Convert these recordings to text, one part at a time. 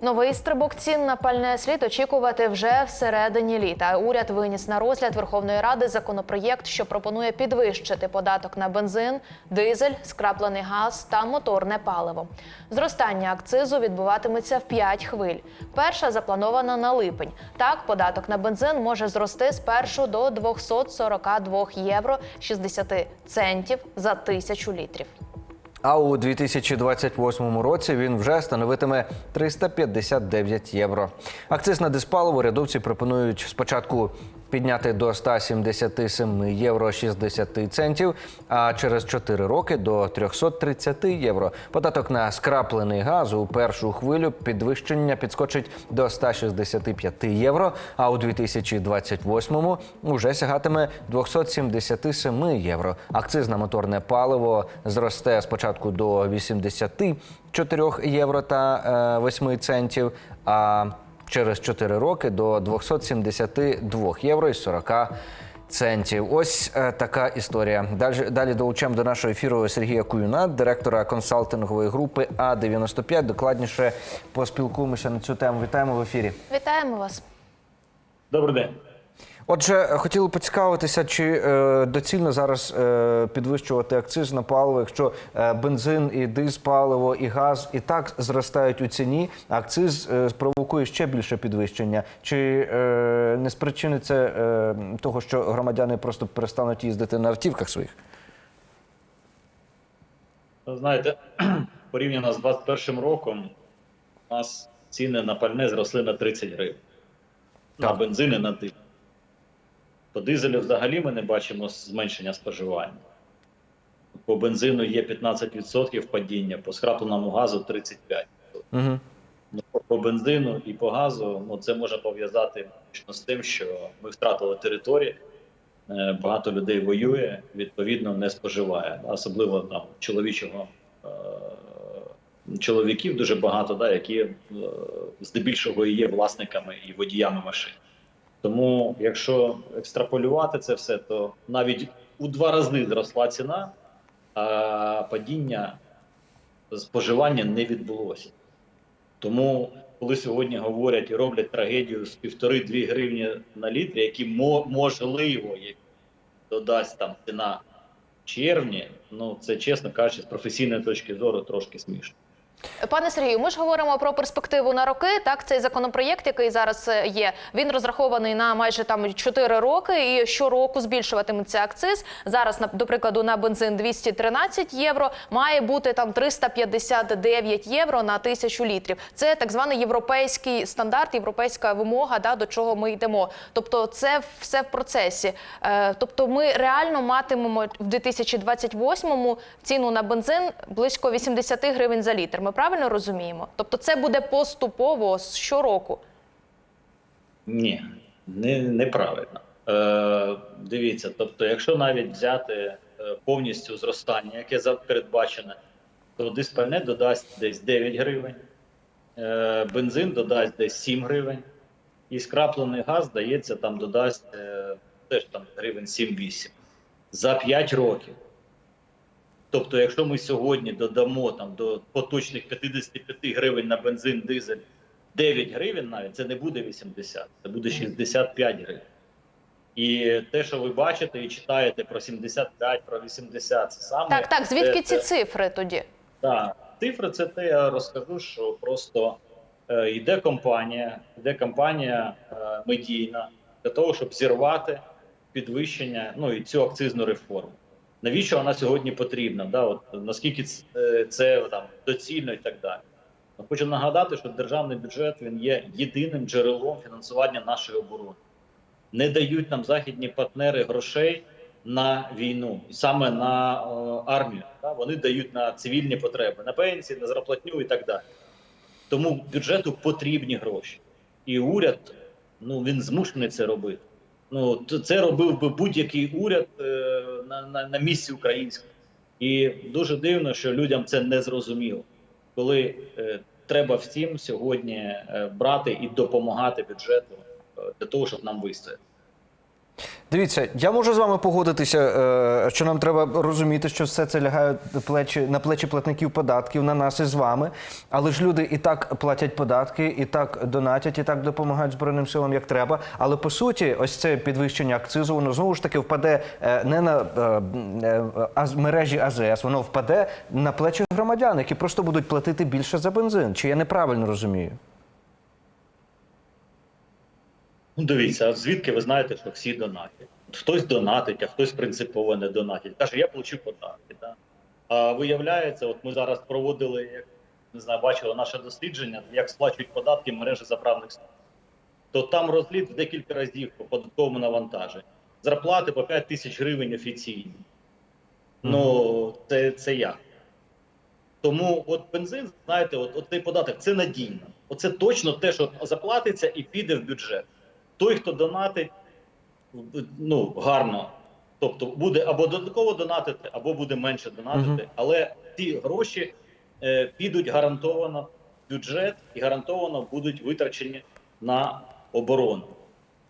Новий стрибок цін на пальне слід очікувати вже всередині літа. Уряд виніс на розгляд Верховної Ради законопроєкт, що пропонує підвищити податок на бензин, дизель, скраплений газ та моторне паливо. Зростання акцизу відбуватиметься в 5 хвиль. Перша запланована на липень. Так, податок на бензин може зрости з 1 до 242 євро 60 центів за тисячу літрів. А у 2028 році він вже становитиме 359 євро. Акциз на диспаливо рядовці пропонують спочатку підняти до 177 євро 60 центів, а через 4 роки до 330 євро. Податок на скраплений газ у першу хвилю підвищення підскочить до 165 євро, а у 2028-му вже сягатиме 277 євро. Акциз на моторне паливо зросте спочатку до 84 євро та е, 8 центів, а через 4 роки до 272 євро і 40 центів. Ось е, така історія. Далі, далі долучаємо до нашого ефіру Сергія Куюна, директора консалтингової групи А95. Докладніше поспілкуємося на цю тему. Вітаємо в ефірі. Вітаємо вас. Добрий день. Отже, хотіли поцікавитися, чи е, доцільно зараз е, підвищувати акциз на паливо, якщо е, бензин і дизпаливо, і газ і так зростають у ціні, а акциз е, спровокує ще більше підвищення. Чи е, не спричинить це е, того, що громадяни просто перестануть їздити на автівках своїх? Знаєте, порівняно з 21 роком, у нас ціни на пальне зросли на 30 гривень. На Так. бензин і на дизель. По дизелю взагалі ми не бачимо зменшення споживання. По бензину є 15% падіння, по скрапленому газу 35%. Угу. Ну, по- бензину і по газу ну, це можна пов'язати з тим, що ми втратили території, е, багато людей воює, відповідно не споживає, особливо там чоловічого е, чоловіків дуже багато, да, які е, здебільшого і є власниками і водіями машин. Тому, якщо екстраполювати це все, то навіть у два рази зросла ціна, а падіння споживання не відбулося. Тому, коли сьогодні говорять і роблять трагедію з півтори-дві гривні на літрі, які можливо як додасть там ціна в червні, ну це чесно кажучи, з професійної точки зору трошки смішно. Пане Сергію, ми ж говоримо про перспективу на роки. Так, цей законопроєкт, який зараз е, є, він розрахований на майже там 4 роки, і щороку збільшуватиметься акциз. Зараз, до прикладу, на бензин 213 євро, має бути там 359 євро на тисячу літрів. Це так званий європейський стандарт, європейська вимога, да, до чого ми йдемо. Тобто, це все в процесі. Е, тобто, ми реально матимемо в 2028-му ціну на бензин близько 80 гривень за літр. Ми правильно розуміємо? Тобто, це буде поступово щороку. Ні, не, неправильно. Е, дивіться, тобто, якщо навіть взяти е, повністю зростання, яке передбачене, то диспальне додасть десь 9 гривень, е, бензин додасть десь 7 гривень, і скраплений газ, здається, там додасть е, теж там гривень 7-8 за 5 років. Тобто, якщо ми сьогодні додамо там до поточних 55 гривень на бензин, дизель 9 гривень навіть це не буде 80, це буде 65 гривень. І те, що ви бачите і читаєте про 75, про 80, це саме Так, так. Звідки це- ці це- цифри тоді? так, цифри це те, я розкажу, що просто е, йде компанія, йде компанія е, медійна для того, щоб зірвати підвищення, ну і цю акцизну реформу. Навіщо вона сьогодні потрібна? Да? От, наскільки ц- е, це там доцільно і так далі. Ну, Хочу нагадати, що державний бюджет він є єдиним джерелом фінансування нашої оборони. Не дають нам західні партнери грошей на війну, саме на е, армію. Да? Вони дають на цивільні потреби, на пенсії, на зарплатню і так далі. Тому бюджету потрібні гроші. І уряд ну, він змушений це робити. Ну, це робив би будь-який уряд е, на, на, на місці українському. І дуже дивно, що людям це не зрозуміло, коли е, треба всім сьогодні е, брати і допомагати бюджету е, для того, щоб нам вистояти. Дивіться, я можу з вами погодитися, е, що нам треба розуміти, що все це лягає плечі, на плечі платників податків, на нас і з вами. Але ж люди і так платять податки, і так донатять, і так допомагають Збройним силам, як треба. Але по суті, ось це підвищення акцизу, воно знову ж таки впаде е, не на е, мережі АЗС, воно впаде на плечі громадян, які просто будуть платити більше за бензин. Чи я неправильно розумію? Ну, дивіться, а звідки ви знаєте, що всі донатять? Хтось донатить, а хтось принципово не донатить. Каже, я плачу податки. Да? А виявляється, от ми зараз проводили, як не знаю, бачили наше дослідження, як сплачують податки мережі заправних станцій. То там розліт в декілька разів по податковому навантаженню. Зарплати по 5 тисяч гривень офіційні. Ну, це, це як? Тому от бензин, знаєте, от, от цей податок це надійно. Оце точно те, що заплатиться і піде в бюджет. Той, хто донатить, ну гарно. Тобто буде або додатково донатити, або буде менше донатити. Мгм. Але ці гроші е, підуть гарантовано в бюджет і гарантовано будуть витрачені на оборону.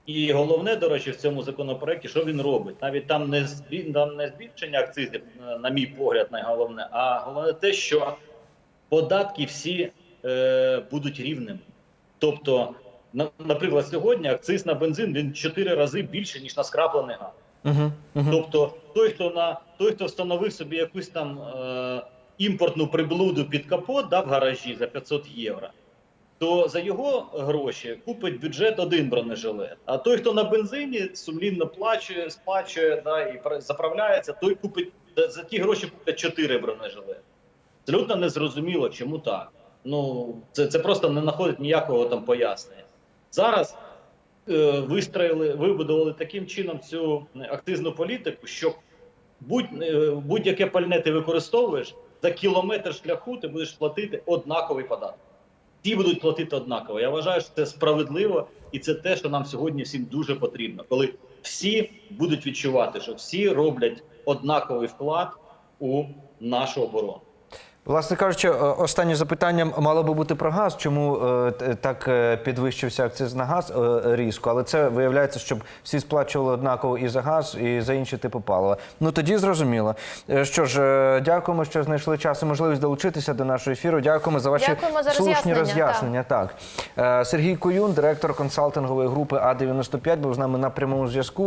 І головне, до речі, в цьому законопроекті, що він робить? Навіть там не там не збільшення акцизів, е, на мій погляд, найголовне, а головне те, що податки всі е, будуть рівними. Тобто, наприклад, сьогодні акциз на бензин він 4 рази більше, ніж на скраплений газ. Угу, угу. Тобто, той, хто на той, хто встановив собі якусь там е, імпортну приблуду під капот, да, в гаражі за 500 євро, то за його гроші купить бюджет один бронежилет. А той, хто на бензині сумлінно плачує, сплачує да, і заправляється, той купить за, за ті гроші купить 4 бронежилети. Абсолютно незрозуміло, чому так. Ну, це, це просто не знаходить ніякого там пояснення. Зараз е, вистроїли, вибудували таким чином цю акцизну політику, що будь, е, будь-яке пальне ти використовуєш, за кілометр шляху ти будеш платити однаковий податок. Всі будуть платити однаково. Я вважаю, що це справедливо, і це те, що нам сьогодні всім дуже потрібно, коли всі будуть відчувати, що всі роблять однаковий вклад у нашу оборону. Власне кажучи, останнє запитання мало би бути про газ. Чому е, так е, підвищився акциз на газ е, різко? Але це виявляється, щоб всі сплачували однаково і за газ, і за інші типи палива. Ну тоді зрозуміло. Що ж, дякуємо, що знайшли час і можливість долучитися до нашого ефіру. Дякуємо за ваші Дякуємо за слушні роз'яснення. Так, Е, Сергій Куюн, директор консалтингової групи А 95 був з нами на прямому зв'язку.